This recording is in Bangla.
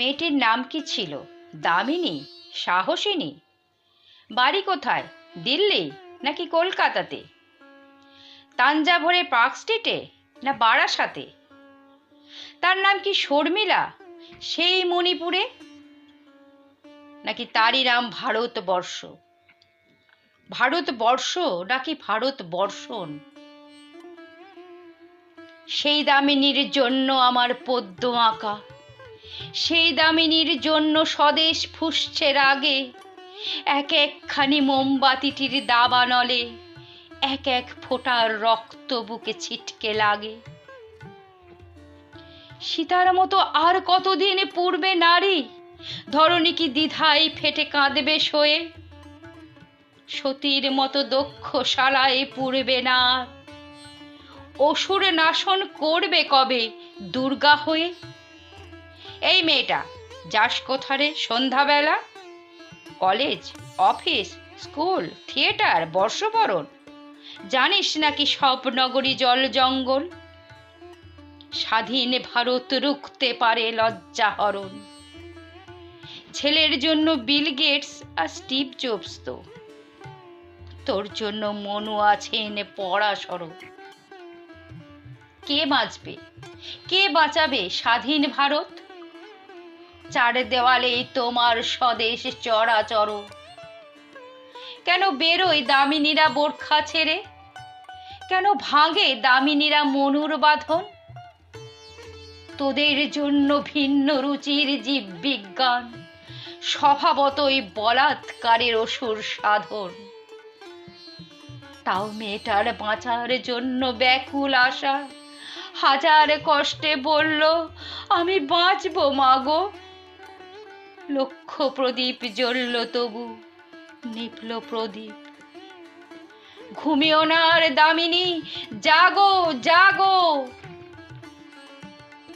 মেয়েটির নাম কি ছিল? দামিনী? সাহসিনী? বাড়ি কোথায়? দিল্লি? নাকি কলকাতাতে? তাঞ্জাভরে পার্ক স্ট্রিটে? না বারাসাতে? তার নাম কি শর্মিলা? সেই মণিপুরে? নাকি তারই নাম ভারতবর্ষ? ভারতবর্ষ নাকি ভারতবর্ষণ? সেই দামিনীর জন্য আমার পদ্ম আঁকা। সেই দামিনীর জন্য স্বদেশ ফুসছে রাগে। এক একখানি মোমবাতিটির দাবানলে এক এক ফোঁটার রক্ত বুকে ছিটকে লাগে। সীতার মতো আর কতদিন পূর্বে নারী? ধরণী কি দ্বিধায় ফেটে কাঁদবে শোয়ে? সতীর মতো দক্ষ শালায় পুড়বে না। অসুর নাশন করবে কবে দুর্গা হয়ে? এই মেয়েটা, যাস কোথারে সন্ধ্যাবেলা? কলেজ, অফিস, স্কুল, থিয়েটার, বর্ষবরণ। জানিস নাকি সব নগরী জল জঙ্গল? স্বাধীন ভারত রুখতে পারে লজ্জাহরণ ছেলের জন্য বিল গেটস আর স্টিভ জবস তো। তোর জন্য মনু আছেন পড়াশর কে বাঁচবে? কে বাঁচাবে স্বাধীন ভারত? চার দেওয়ালে তোমার স্বদেশ চরাচর। কেন বেরোয় দামিনীরা বোরখা ছেড়ে? কেন ভাঙে দামিনীরা মনুর বাঁধন? তোদের জন্য ভিন্ন রুচির জীব বিজ্ঞান, স্বভাবতই বলাৎকারের অসুর সাধন। তাও মেয়েটার বাঁচার জন্য ব্যাকুল আশা। হাজার কষ্টে বলল, আমি বাঁচবো মাগো লক্ষ প্রদীপ জ্বলল তবু নিপল প্রদীপ। ঘুমিও না আর দামিনী জাগো জাগো।